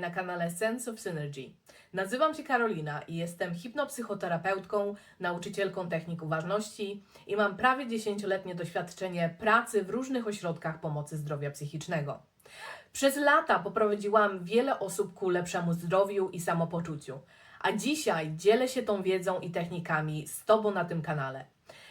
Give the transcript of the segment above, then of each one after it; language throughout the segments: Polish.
Na kanale Sense of Synergy. Nazywam się Karolina i jestem hipnopsychoterapeutką, nauczycielką technik uważności i mam prawie 10-letnie doświadczenie pracy w różnych ośrodkach pomocy zdrowia psychicznego. Przez lata poprowadziłam wiele osób ku lepszemu zdrowiu i samopoczuciu, a dzisiaj dzielę się tą wiedzą i technikami z Tobą na tym kanale.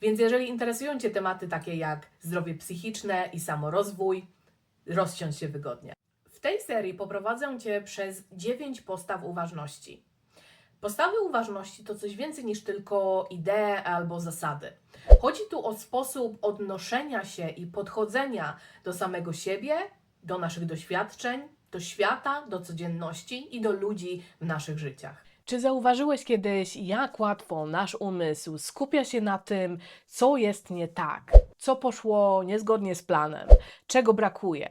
Więc jeżeli interesują Cię tematy takie jak zdrowie psychiczne i samorozwój, rozsiądź się wygodnie. Tej serii poprowadzę Cię przez 9 postaw uważności. Postawy uważności to coś więcej niż tylko idee albo zasady. Chodzi tu o sposób odnoszenia się i podchodzenia do samego siebie, do naszych doświadczeń, do świata, do codzienności i do ludzi w naszych życiach. Czy zauważyłeś kiedyś, jak łatwo nasz umysł skupia się na tym, co jest nie tak, co poszło niezgodnie z planem, czego brakuje?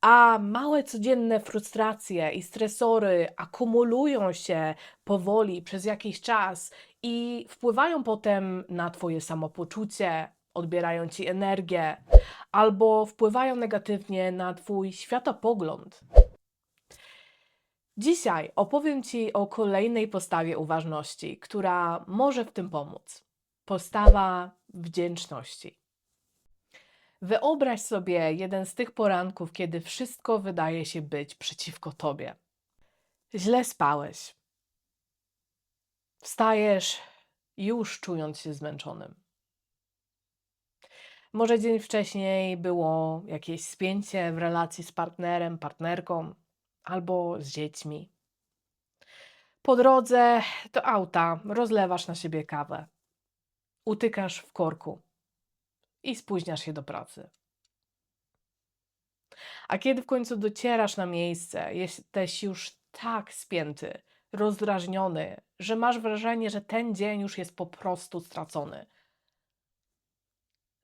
A małe codzienne frustracje i stresory akumulują się powoli przez jakiś czas i wpływają potem na Twoje samopoczucie, odbierają Ci energię albo wpływają negatywnie na Twój światopogląd. Dzisiaj opowiem Ci o kolejnej postawie uważności, która może w tym pomóc. Postawa wdzięczności. Wyobraź sobie jeden z tych poranków, kiedy wszystko wydaje się być przeciwko tobie. Źle spałeś. Wstajesz już czując się zmęczonym. Może dzień wcześniej było jakieś spięcie w relacji z partnerem, partnerką albo z dziećmi. Po drodze do auta rozlewasz na siebie kawę. Utykasz w korku i spóźniasz się do pracy. A kiedy w końcu docierasz na miejsce, jesteś już tak spięty, rozdrażniony, że masz wrażenie, że ten dzień już jest po prostu stracony.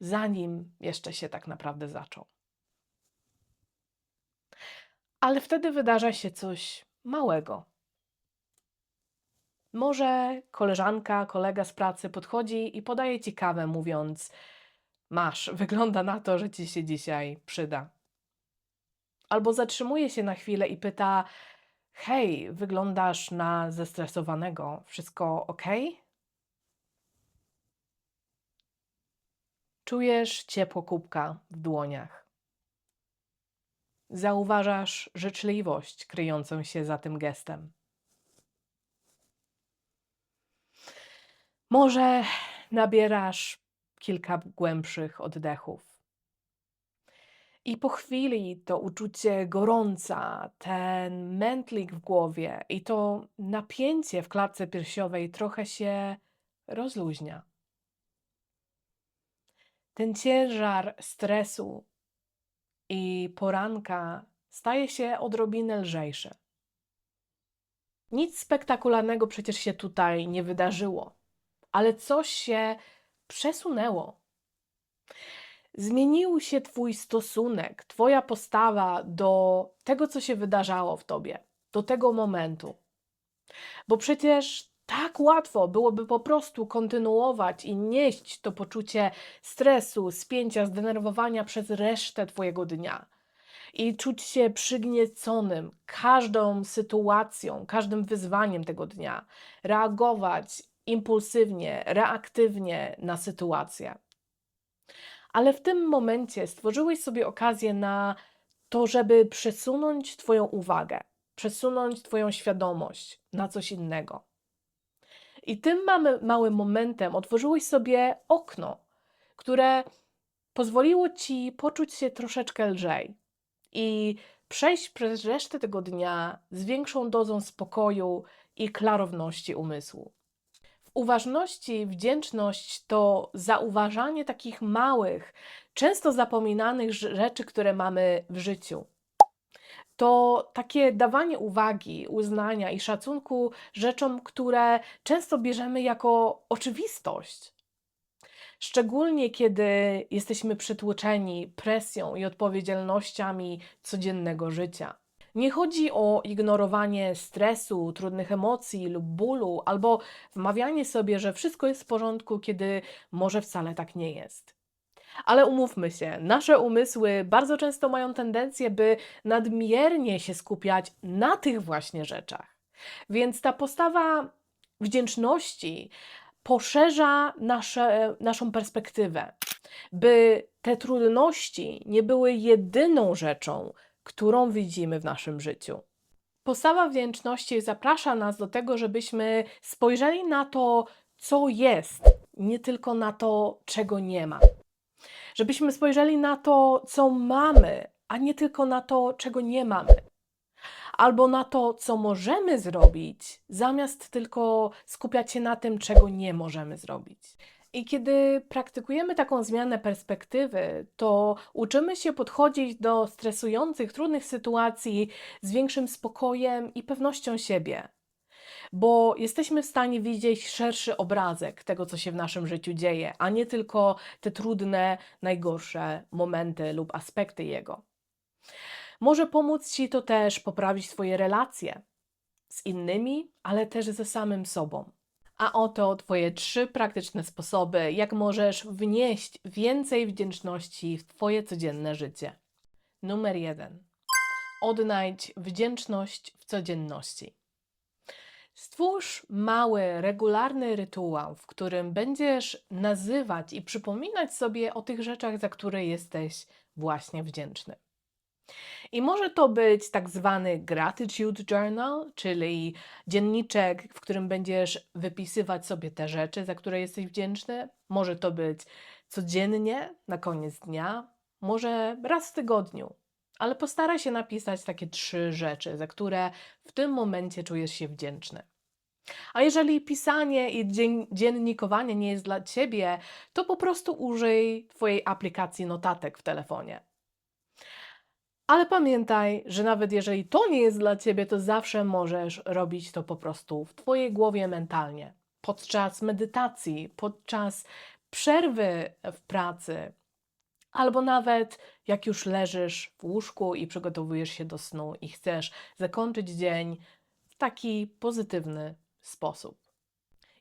Zanim jeszcze się tak naprawdę zaczął. Ale wtedy wydarza się coś małego. Może koleżanka, kolega z pracy podchodzi i podaje ci kawę, mówiąc: Masz, wygląda na to, że ci się dzisiaj przyda. Albo zatrzymuje się na chwilę i pyta: Hej, wyglądasz na zestresowanego. Wszystko ok? Czujesz ciepło kubka w dłoniach. Zauważasz życzliwość kryjącą się za tym gestem. Może nabierasz kilka głębszych oddechów. I po chwili to uczucie gorąca, ten mętlik w głowie i to napięcie w klatce piersiowej trochę się rozluźnia. Ten ciężar stresu i poranka staje się odrobinę lżejszy. Nic spektakularnego przecież się tutaj nie wydarzyło, ale coś się przesunęło. Zmienił się Twój stosunek, Twoja postawa do tego, co się wydarzało w Tobie, do tego momentu. Bo przecież tak łatwo byłoby po prostu kontynuować i nieść to poczucie stresu, spięcia, zdenerwowania przez resztę Twojego dnia. I czuć się przygnieconym każdą sytuacją, każdym wyzwaniem tego dnia, reagować impulsywnie, reaktywnie na sytuację. Ale w tym momencie stworzyłeś sobie okazję na to, żeby przesunąć Twoją uwagę, przesunąć Twoją świadomość na coś innego. I tym mamy, małym momentem otworzyłeś sobie okno, które pozwoliło Ci poczuć się troszeczkę lżej i przejść przez resztę tego dnia z większą dozą spokoju i klarowności umysłu uważności wdzięczność to zauważanie takich małych, często zapominanych rzeczy, które mamy w życiu. To takie dawanie uwagi, uznania i szacunku rzeczom, które często bierzemy jako oczywistość. Szczególnie kiedy jesteśmy przytłoczeni presją i odpowiedzialnościami codziennego życia. Nie chodzi o ignorowanie stresu, trudnych emocji lub bólu, albo wmawianie sobie, że wszystko jest w porządku, kiedy może wcale tak nie jest. Ale umówmy się, nasze umysły bardzo często mają tendencję, by nadmiernie się skupiać na tych właśnie rzeczach. Więc ta postawa wdzięczności poszerza nasze, naszą perspektywę, by te trudności nie były jedyną rzeczą, którą widzimy w naszym życiu. Postawa wdzięczności zaprasza nas do tego, żebyśmy spojrzeli na to, co jest, nie tylko na to, czego nie ma. Żebyśmy spojrzeli na to, co mamy, a nie tylko na to, czego nie mamy. Albo na to, co możemy zrobić, zamiast tylko skupiać się na tym, czego nie możemy zrobić. I kiedy praktykujemy taką zmianę perspektywy, to uczymy się podchodzić do stresujących, trudnych sytuacji z większym spokojem i pewnością siebie, bo jesteśmy w stanie widzieć szerszy obrazek tego, co się w naszym życiu dzieje, a nie tylko te trudne, najgorsze momenty lub aspekty jego. Może pomóc Ci to też poprawić Twoje relacje z innymi, ale też ze samym sobą. A oto Twoje trzy praktyczne sposoby, jak możesz wnieść więcej wdzięczności w Twoje codzienne życie. Numer jeden. Odnajdź wdzięczność w codzienności. Stwórz mały, regularny rytuał, w którym będziesz nazywać i przypominać sobie o tych rzeczach, za które jesteś właśnie wdzięczny. I może to być tak zwany gratitude journal, czyli dzienniczek, w którym będziesz wypisywać sobie te rzeczy, za które jesteś wdzięczny. Może to być codziennie, na koniec dnia, może raz w tygodniu. Ale postaraj się napisać takie trzy rzeczy, za które w tym momencie czujesz się wdzięczny. A jeżeli pisanie i dzien- dziennikowanie nie jest dla ciebie, to po prostu użyj Twojej aplikacji notatek w telefonie. Ale pamiętaj, że nawet jeżeli to nie jest dla ciebie, to zawsze możesz robić to po prostu w twojej głowie mentalnie, podczas medytacji, podczas przerwy w pracy, albo nawet jak już leżysz w łóżku i przygotowujesz się do snu i chcesz zakończyć dzień w taki pozytywny sposób.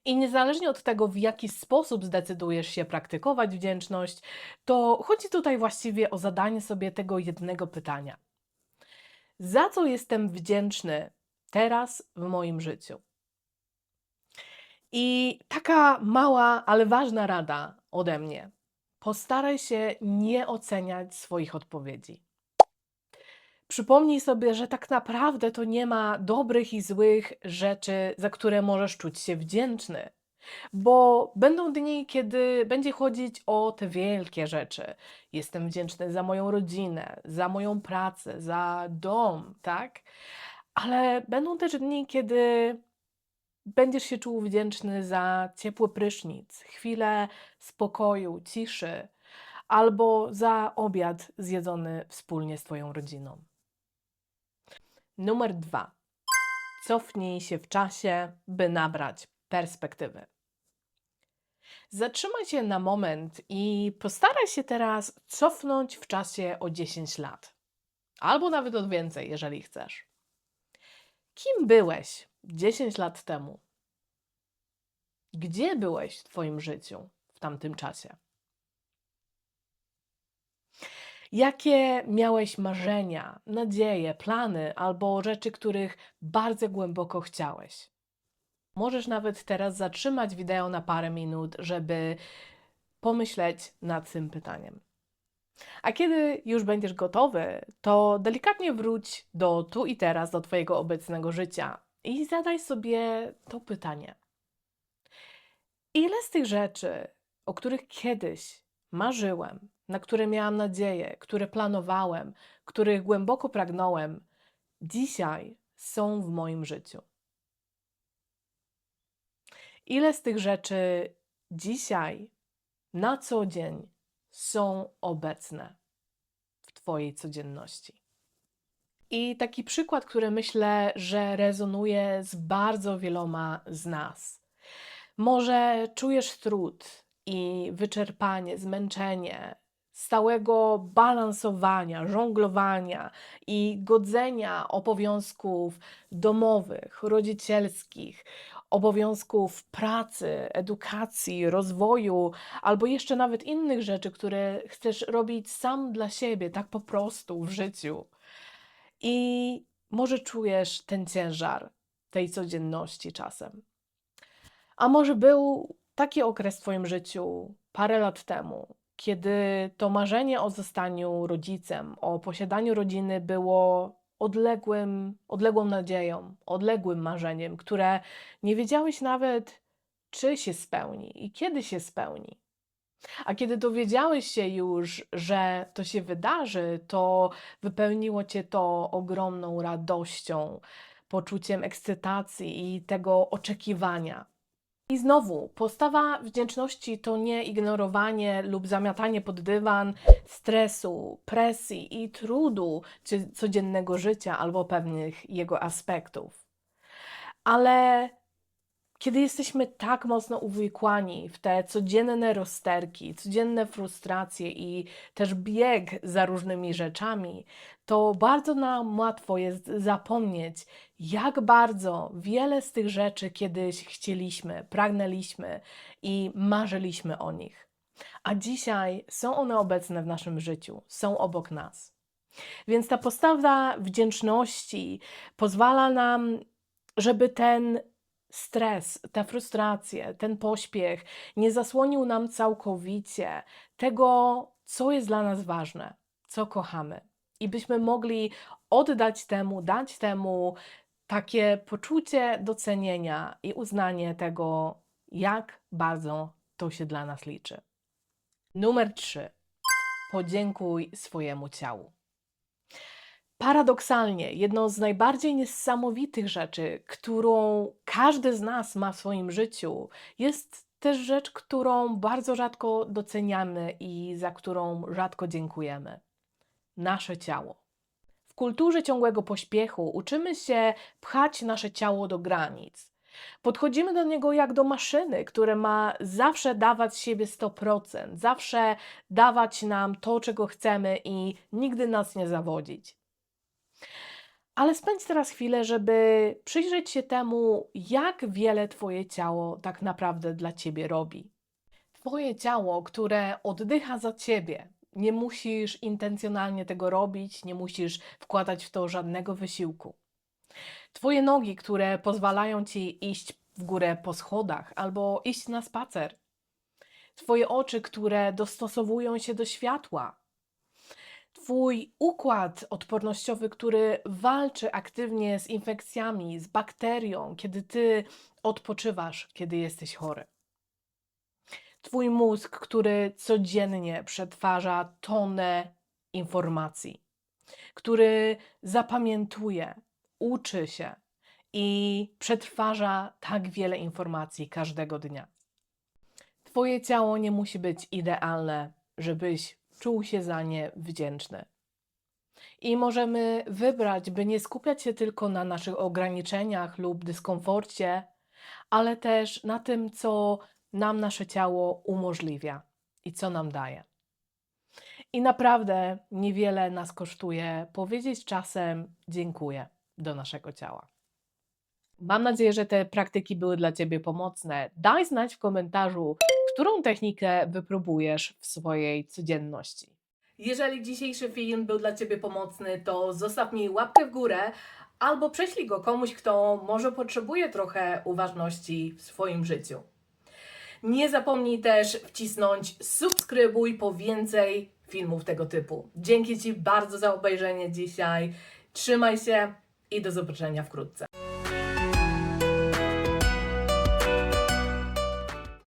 I niezależnie od tego, w jaki sposób zdecydujesz się praktykować wdzięczność, to chodzi tutaj właściwie o zadanie sobie tego jednego pytania: Za co jestem wdzięczny teraz w moim życiu? I taka mała, ale ważna rada ode mnie. Postaraj się nie oceniać swoich odpowiedzi. Przypomnij sobie, że tak naprawdę to nie ma dobrych i złych rzeczy, za które możesz czuć się wdzięczny. Bo będą dni, kiedy będzie chodzić o te wielkie rzeczy. Jestem wdzięczny za moją rodzinę, za moją pracę, za dom, tak? Ale będą też dni, kiedy będziesz się czuł wdzięczny za ciepły prysznic, chwilę spokoju, ciszy, albo za obiad zjedzony wspólnie z Twoją rodziną. Numer dwa. Cofnij się w czasie, by nabrać perspektywy. Zatrzymaj się na moment i postaraj się teraz cofnąć w czasie o 10 lat. Albo nawet od więcej, jeżeli chcesz. Kim byłeś 10 lat temu? Gdzie byłeś w Twoim życiu w tamtym czasie? Jakie miałeś marzenia, nadzieje, plany albo rzeczy, których bardzo głęboko chciałeś? Możesz nawet teraz zatrzymać wideo na parę minut, żeby pomyśleć nad tym pytaniem. A kiedy już będziesz gotowy, to delikatnie wróć do tu i teraz, do Twojego obecnego życia i zadaj sobie to pytanie. Ile z tych rzeczy, o których kiedyś marzyłem, na które miałam nadzieję, które planowałem, których głęboko pragnąłem, dzisiaj są w moim życiu. Ile z tych rzeczy dzisiaj, na co dzień są obecne w Twojej codzienności? I taki przykład, który myślę, że rezonuje z bardzo wieloma z nas. Może czujesz trud i wyczerpanie, zmęczenie, stałego balansowania, żonglowania i godzenia obowiązków domowych, rodzicielskich, obowiązków pracy, edukacji, rozwoju, albo jeszcze nawet innych rzeczy, które chcesz robić sam dla siebie, tak po prostu w życiu. I może czujesz ten ciężar tej codzienności czasem. A może był taki okres w Twoim życiu parę lat temu, kiedy to marzenie o zostaniu rodzicem, o posiadaniu rodziny było odległym, odległą nadzieją, odległym marzeniem, które nie wiedziałeś nawet, czy się spełni i kiedy się spełni. A kiedy dowiedziałeś się już, że to się wydarzy, to wypełniło cię to ogromną radością, poczuciem ekscytacji i tego oczekiwania. I znowu, postawa wdzięczności to nie ignorowanie lub zamiatanie pod dywan stresu, presji i trudu codziennego życia albo pewnych jego aspektów. Ale kiedy jesteśmy tak mocno uwikłani w te codzienne rozterki, codzienne frustracje i też bieg za różnymi rzeczami, to bardzo nam łatwo jest zapomnieć, jak bardzo wiele z tych rzeczy kiedyś chcieliśmy, pragnęliśmy i marzyliśmy o nich. A dzisiaj są one obecne w naszym życiu, są obok nas. Więc ta postawa wdzięczności pozwala nam, żeby ten stres, te frustracje, ten pośpiech nie zasłonił nam całkowicie tego, co jest dla nas ważne, co kochamy. I byśmy mogli oddać temu, dać temu takie poczucie docenienia i uznanie tego, jak bardzo to się dla nas liczy. Numer 3. Podziękuj swojemu ciału. Paradoksalnie, jedną z najbardziej niesamowitych rzeczy, którą każdy z nas ma w swoim życiu, jest też rzecz, którą bardzo rzadko doceniamy i za którą rzadko dziękujemy nasze ciało. W kulturze ciągłego pośpiechu uczymy się pchać nasze ciało do granic. Podchodzimy do niego jak do maszyny, które ma zawsze dawać siebie 100%, zawsze dawać nam to, czego chcemy i nigdy nas nie zawodzić. Ale spędź teraz chwilę, żeby przyjrzeć się temu, jak wiele Twoje ciało tak naprawdę dla Ciebie robi. Twoje ciało, które oddycha za Ciebie. Nie musisz intencjonalnie tego robić, nie musisz wkładać w to żadnego wysiłku. Twoje nogi, które pozwalają Ci iść w górę po schodach albo iść na spacer. Twoje oczy, które dostosowują się do światła. Twój układ odpornościowy, który walczy aktywnie z infekcjami, z bakterią, kiedy ty odpoczywasz, kiedy jesteś chory. Twój mózg, który codziennie przetwarza tonę informacji, który zapamiętuje, uczy się i przetwarza tak wiele informacji każdego dnia. Twoje ciało nie musi być idealne, żebyś czuł się za nie wdzięczny. I możemy wybrać, by nie skupiać się tylko na naszych ograniczeniach lub dyskomforcie, ale też na tym, co nam nasze ciało umożliwia i co nam daje. I naprawdę niewiele nas kosztuje powiedzieć czasem dziękuję do naszego ciała. Mam nadzieję, że te praktyki były dla Ciebie pomocne. Daj znać w komentarzu, którą technikę wypróbujesz w swojej codzienności. Jeżeli dzisiejszy film był dla Ciebie pomocny, to zostaw mi łapkę w górę albo prześlij go komuś, kto może potrzebuje trochę uważności w swoim życiu. Nie zapomnij też wcisnąć subskrybuj po więcej filmów tego typu. Dzięki Ci bardzo za obejrzenie dzisiaj. Trzymaj się i do zobaczenia wkrótce.